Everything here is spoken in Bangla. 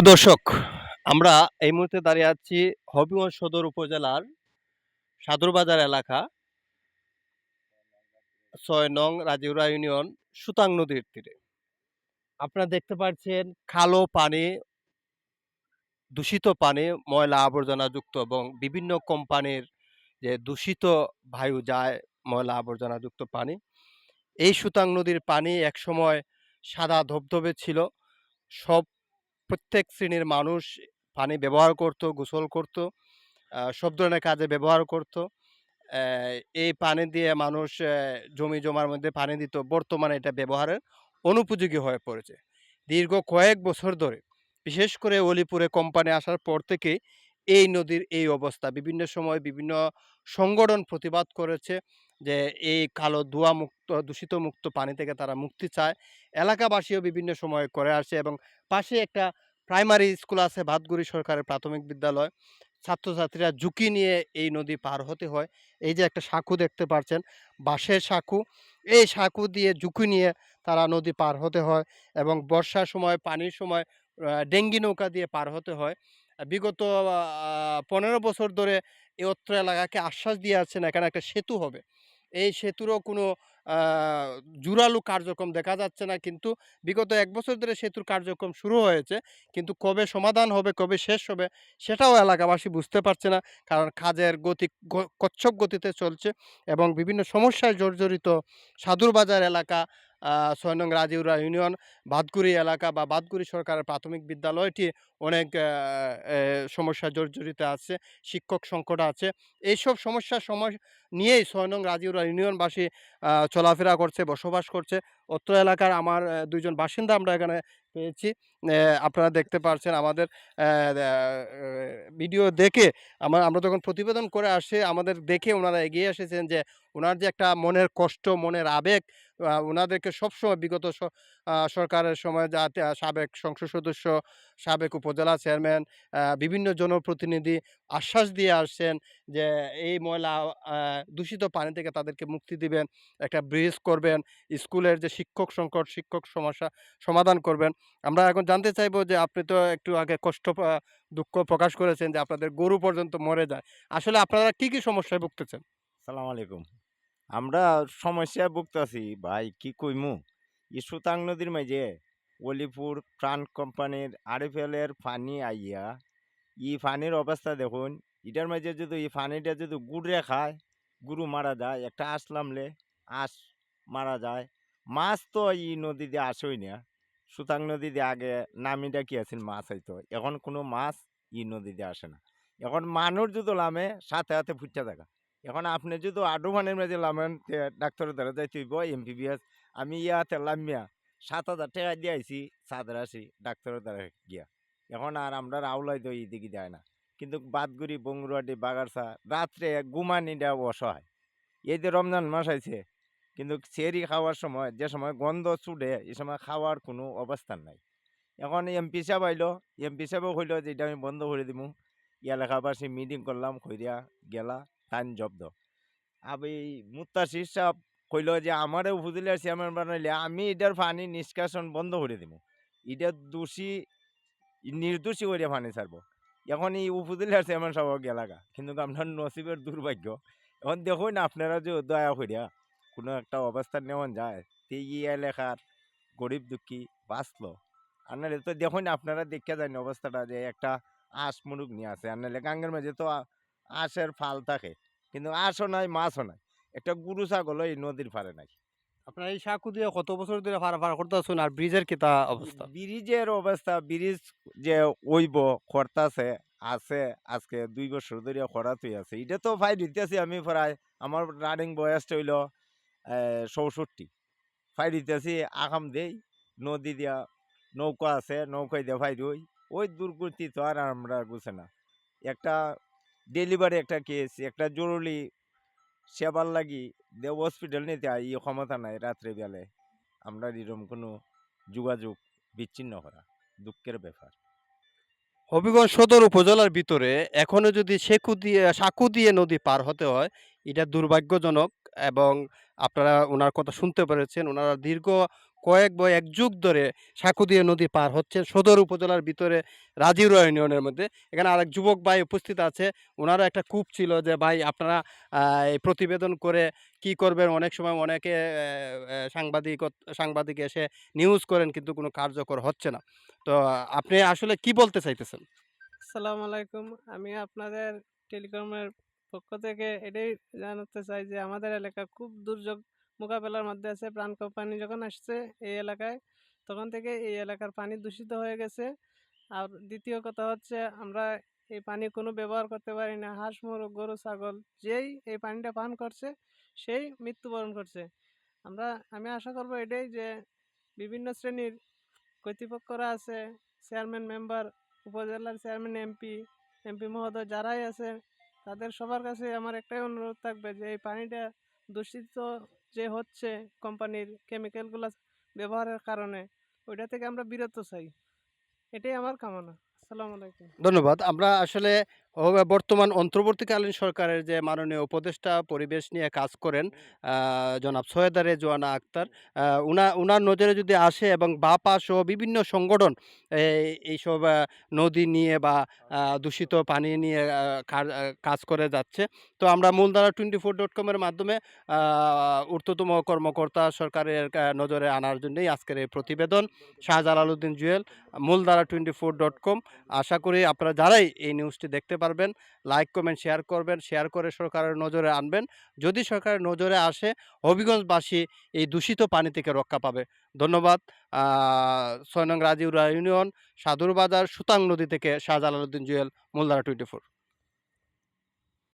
প্রিয় দর্শক, আমরা এই মুহূর্তে দাঁড়িয়ে আছি হবিগঞ্জ সদর উপজেলার সাদুরবাজার এলাকা, ছয় নং রাজিউরা ইউনিয়ন, সুতাং নদীর তীরে। আপনারা দেখতে পাচ্ছেন কালো পানি, দূষিত পানি, ময়লা আবর্জনা যুক্ত এবং বিভিন্ন কোম্পানির যে দূষিত বায়ু যায়, ময়লা আবর্জনা যুক্ত পানি। এই সুতাং নদীর পানি একসময় সাদা ধবধবে ছিল, সব প্রত্যেক শ্রেণির মানুষ পানি ব্যবহার করত, গোসল করত সব ধরনের কাজে ব্যবহার করত। এই পানি দিয়ে মানুষ জমি জমার মধ্যে পানি দিত। বর্তমানে এটা ব্যবহারের অনুপযোগী হয়ে পড়েছে। দীর্ঘ কয়েক বছর ধরে, বিশেষ করে অলিপুরে কোম্পানি আসার পর থেকে এই নদীর এই অবস্থা। বিভিন্ন সময় বিভিন্ন সংগঠন প্রতিবাদ করেছে যে, এই কালো ধোয়া মুক্ত, দূষিত মুক্ত পানি থেকে তারা মুক্তি চায়। এলাকাবাসীও বিভিন্ন সময় করে আসে এবং পাশে একটা প্রাইমারি স্কুল আছে, ভাতগুড়ি সরকারের প্রাথমিক বিদ্যালয়। ছাত্রছাত্রীরা ঝুঁকি নিয়ে এই নদী পার হতে হয়। এই যে একটা সাঁকু দেখতে পাচ্ছেন বাঁশের সাঁকু। এই সাঁকু দিয়ে ঝুঁকি নিয়ে তারা নদী পার হতে হয় এবং বর্ষার সময়, পানির সময় ডেঙ্গি নৌকা দিয়ে পার হতে হয়। বিগত পনেরো বছর ধরে এই অত্র এলাকাকে আশ্বাস দিয়ে আছেন এখানে একটা সেতু হবে। এই সেতুরও কোনো জোরালো কার্যক্রম দেখা যাচ্ছে না কিন্তু বিগত এক বছর ধরে সেতুর কার্যক্রম শুরু হয়েছে কিন্তু কবে সমাধান হবে কবে শেষ হবে সেটাও এলাকাবাসী বুঝতে পারছে না কারণ কাজের গতি কচ্ছপ গতিতে চলছে এবং বিভিন্ন সমস্যায় জর্জরিত সাদুরবাজার এলাকা আহ, ছয় নং রাজিউরা ইউনিয়ন বাদকুড়ি এলাকা বা বাদকুড়ি সরকারের প্রাথমিক বিদ্যালয়টি অনেক আহ, জর্জরিত আছে শিক্ষক সংকট আছে। এইসব সমস্যার সময় নিয়েই ছয় নং রাজিউরা ইউনিয়নবাসী চলাফেরা করছে, বসবাস করছে। অত্র এলাকার আমার দুইজন বাসিন্দা আমরা এখানে পেয়েছি। আপনারা দেখতে পাচ্ছেন আমাদের ভিডিও দেখে আমার আমরা যখন প্রতিবেদন করে আসে, আমাদের দেখে ওনারা এগিয়ে এসেছেন যে ওনার যে একটা মনের কষ্ট, মনের আবেগ ওনাদেরকে সবসময় বিগত সরকারের সময় যাতে সাবেক সংসদ সদস্য, সাবেক উপজেলা চেয়ারম্যান বিভিন্ন জনপ্রতিনিধি আশ্বাস দিয়ে আসছেন যে, এই ময়লা দূষিত পানি থেকে তাদেরকে মুক্তি দিবেন, একটা ব্রিজ করবেন, স্কুলের যে শিক্ষক সংকট, শিক্ষক সমস্যা সমাধান করবেন। আমরা এখন জানতে চাইব যে, আপনি তো একটু আগে কষ্ট দুঃখ প্রকাশ করেছেন যে, আপনাদের গরু পর্যন্ত মরে যায়। আসলে আপনারা কি কি সমস্যায় ভুগতেছেন? সালাম আলাইকুম। আমরা সমস্যায় ভুগতেছি, ভাই, কি কইমু? ই সুতাং নদীর মাঝে অলিপুর প্রাণ কোম্পানির আরএফএলের পানি আইয়া ই পানির অবস্থা দেখুন। এটার মাঝে যদি এই পানিটা যদি গুড়ে খায় গুরু মারা যায়, একটা আঁশ নামলে আঁশ মারা যায়। মাছ তো ই নদীতে আসেই না। সুতাং নদীতে আগে নামিটা কি আছিল? মাছ হইতো। এখন কোনো মাছ ই নদীতে আসে না। এখন মানুষ যদি লামে সাথে সাথে ফুটতে থাকা। এখন আপনি যদি আডুমানের মাঝে লামেন ডাক্তারের দ্বারা যাই তুইব এমবিবিএস আমি ইয়াতে লামিয়া সাত হাজার টাকা দিয়ে আইছি সাদের আসি ডাক্তারের দ্বারা গিয়া। এখন আর আমরা আউলাই দই দিকে যায় না। কিন্তু বাদগুড়ি বঙ্গুরাটি বাগারসা রাত্রে গুমানিটা অসহায় এই যে রমজান মাস আইছে, কিন্তু চেরি খাওয়ার সময়, যে সময় গন্ধ চুড়ে, এই সময় খাওয়ার কোনো অবস্থান নাই। এখন এমপি সাহেব আইলো, এমপি সাহেবও কইলো যে, এটা আমি বন্ধ করে দিমু। এলাকাবাসী মিটিং করলাম কইরা গেলা টাইম জব্দ। আবি মুত্তাশির সাহেব কইল যে আমারে উপজেলার চেয়ারম্যান বানাইলে, আমি এটার পানি নিষ্কাশন বন্ধ করে দিব এটা দোষী নির্দোষী করে পানি ছাড়বো। এখন এই উপজেলার চেয়ারম্যান সাহেব গেলাগা কিন্তু আপনার নসিবের দুর্ভাগ্য। এখন দেখুন আপনারা যে দয়া করিয়া কোনো একটা অবস্থান নেওয়ান যায় তে ই এলাকার গরিব দুঃখী বাঁচলো। নাহলে তো দেখুন আপনারা দেখে যান অবস্থাটা যে একটা আঁশ মুরুগ নিয়ে আসে নাহলে গাঙ্গের মাঝে তো আঁশের ফাল থাকে, কিন্তু আঁশও নাই, মাছও নাই। একটা গুরু ছাগল এই নদীর পারে নাই। আপনারা এই সাঁকু দিয়ে কত বছর ধরে ভাড়া করতেছেন আর ব্রিজের কি তা অবস্থা? ব্রিজের অবস্থা, ব্রিজ যে ওইব খরতাছে আছে, আজকে দুই বছর ধরে খরাতুই আছে। এটা তো ফাই দিতেছি আমি প্রায়, আমার রানিং বয়সটা হইল চৌষট্টি। ফাই দিতেছি আকাম দেই, নদী দিয়া নৌকা আছে, নৌকায় দিয়ে ফাই দিই ওই দুর্গতি তো আর আমরা গুছে না। একটা ডেলিভারি একটা কেস একটা জরুরি সেবার লাগি দেব হসপিটাল নিতে এই ক্ষমতা নাই রাত্রে বেলায়। আমরা এরকম কোনো যোগাযোগ বিচ্ছিন্ন করা, দুঃখের ব্যাপার। হবিগঞ্জ সদর উপজেলার ভিতরে এখনও যদি সেকু দিয়ে, সাঁকু দিয়ে নদী পার হতে হয়, এটা দুর্ভাগ্যজনক এবং আপনারা ওনার কথা শুনতে পেরেছেন। ওনারা দীর্ঘ কয়েক বা এক যুগ ধরে সাঁকুদিয়া নদী পার হচ্ছেন সদর উপজেলার ভিতরে রাজিউরা ইউনিয়নের মধ্যে। এখানে আরেক যুবক ভাই উপস্থিত আছে। ওনারও একটা কূপ ছিল যে, ভাই, আপনারা এই প্রতিবেদন করে কি করবেন? অনেক সময় অনেকে সাংবাদিক সাংবাদিক এসে নিউজ করেন, কিন্তু কোনো কার্যকর হচ্ছে না। তো, আপনি আসলে কি বলতে চাইতেছেন? আসসালামু আলাইকুম। আমি আপনাদের টেলিকমের পক্ষ থেকে এটাই জানাতে চাই যে, আমাদের এলাকা খুব দুর্যোগ মোকাবেলার মধ্যে আছে। প্রাণ কোম্পানি যখন আসছে এই এলাকায়, তখন থেকে এই এলাকার পানি দূষিত হয়ে গেছে। আর দ্বিতীয় কথা হচ্ছে, আমরা এই পানি কোনো ব্যবহার করতে পারি না। হাঁস, মুরগ, গরু, ছাগল, যেই এই পানিটা পান করছে, সেই মৃত্যুবরণ করছে। আমরা, আমি আশা করব এটাই যে বিভিন্ন শ্রেণির কর্তৃপক্ষরা আছে, চেয়ারম্যান মেম্বার, উপজেলার চেয়ারম্যান এমপি এমপি মহোদয় যারাই আছে, তাদের সবার কাছে আমার একটাই অনুরোধ থাকবে যে এই পানিটা দূষিত যে হচ্ছে কোম্পানির কেমিক্যালগুলো ব্যবহারের কারণে, ওইটা থেকে আমরা বিরত চাই। এটাই আমার কামনা। আসসালামু আলাইকুম। ধন্যবাদ। আমরা আসলে বর্তমান অন্তর্বর্তীকালীন সরকারের যে মাননীয় উপদেষ্টা পরিবেশ নিয়ে কাজ করেন জনাব সৈয়দারে জোয়ানা আক্তার উনা উনার নজরে যদি আসে এবং বাপা সহ বিভিন্ন সংগঠন এইসব নদী নিয়ে বা দূষিত পানি নিয়ে কাজ করে যাচ্ছে তো আমরা মূলধারা টোয়েন্টি ফোর ডট কমের মাধ্যমে ঊর্ধ্বতম কর্মকর্তা সরকারের নজরে আনার জন্যই আজকের এই প্রতিবেদন Shahjalal Uddin Jewel Muldhara twenty four dot com আশা করি আপনারা যারাই এই নিউজটি দেখতে পারবেন লাইক কমেন্ট শেয়ার করবেন শেয়ার করে সরকারের নজরে আনবেন। যদি সরকারের নজরে আসে, হবিগঞ্জবাসী এই দূষিত পানি থেকে রক্ষা পাবে। ধন্যবাদ। ছয় নং রাজিউরা ইউনিয়ন সাদুর বাজার সুতাং নদী থেকে শাহজালাল উদ্দিন জুয়েল মোল্লারা টোয়েন্টি ফোর